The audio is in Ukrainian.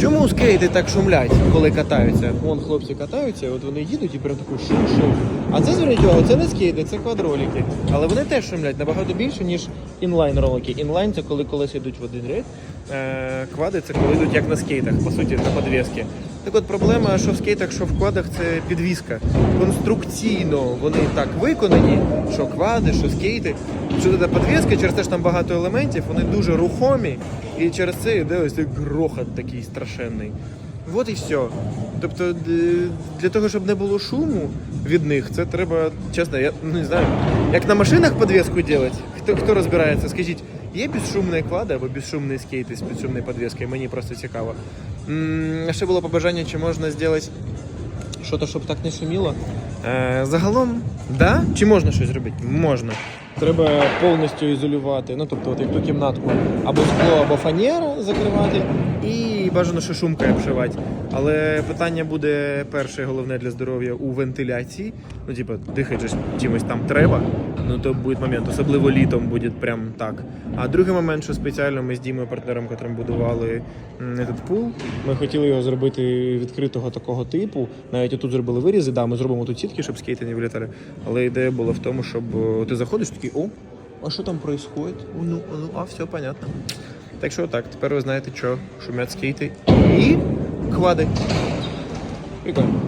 Чому скейти так шумлять, коли катаються? Вон хлопці катаються, от вони їдуть і прям такий шум-шум. А це зверніть увагу, це не скейти, це квадроліки. Але вони теж шумлять набагато більше, ніж інлайн ролики. Інлайн це коли колеса йдуть в один ряд. Е, квади це коли йдуть як на скейтах, по суті, на підвіски. Так от проблема, що в скейтах, що в квадах, це підвіска. Конструкційно вони так виконані, що квади, що скейти. Що туди підвіска, через те, що там багато елементів, вони дуже рухомі, і через це йде ось цей грохот такий страшенний. От і все. Тобто для того, щоб не було шуму від них, це треба, чесно, я не знаю, як на машинах підвіску робити, хто, хто розбирається, скажіть, є безшумні клади або безшумні скейти з безшумною підвіскою, мені просто цікаво. М, Ще було побажання, чи можна зробити щось, щоб так не шуміло. Е, загалом, да? Чи можна щось зробити? Можна. Треба повністю ізолювати, ну тобто от як ту кімнатку або скло, або фанера закривати, і бажано, що шумкою обшивати. Але питання буде перше, головне для здоров'я у вентиляції. Ну, типу, дихати чимось там треба. Ну то буде момент, особливо літом буде прям так. А другий момент, що спеціально ми з Дімою, партнером, котрим будували этот пул, ми хотіли його зробити відкритого такого типу. Навіть отут зробили вирізи, да, ми зробимо тут сітки, щоб скейти не вилітали. Але ідея була в тому, щоб ти заходиш такий, о, а що там відбувається? О, ну, а ну, а все понятно. Так що так, тепер ви знаєте, що шумять скейти і квади. Прикольно.